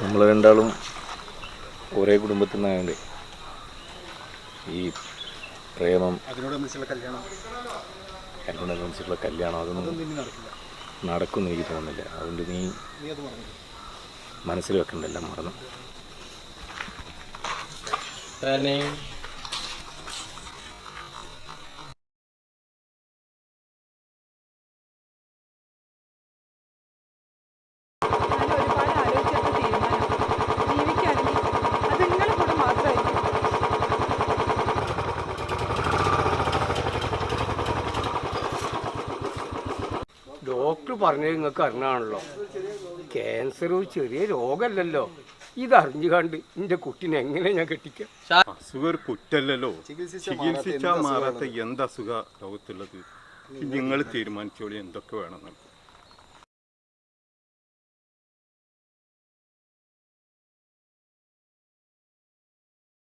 നമ്മൾ രണ്ടാളും ഒരേ കുടുംബത്തിൽ നിന്നായതുകൊണ്ട് ഈ പ്രേമം അതിനോടനുസരിച്ചുള്ള കല്യാണം. അതിനോടനുസരിച്ചുള്ള കല്യാണം അതൊന്നും നടക്കുമെന്ന് എനിക്ക് തോന്നുന്നില്ല. അതുകൊണ്ട് നീ നീ അത് പറഞ്ഞു മനസ്സിൽ വെക്കണ്ട എല്ലാം മറന്നു. ഞാൻ ഡോക്ടർ പറഞ്ഞത് നിങ്ങൾക്ക് അറിഞ്ഞാണല്ലോ. ക്യാൻസർ ഒരു ചെറിയ രോഗമല്ലല്ലോ. ഇതറിഞ്ഞു കണ്ട് എന്റെ കുട്ടിനെ എങ്ങനെ ഞാൻ കെട്ടിക്കാം? അസുഖം ഒരു കുറ്റല്ലല്ലോ. ചികിത്സിച്ചാ ചികിത്സിച്ചാൽ മാറാത്ത എന്തസുഖ എന്ത് അസുഖ ലോകത്തുള്ളത്? നിങ്ങൾ തീരുമാനിച്ചോളി എന്തൊക്കെ വേണമെന്നുള്ളത്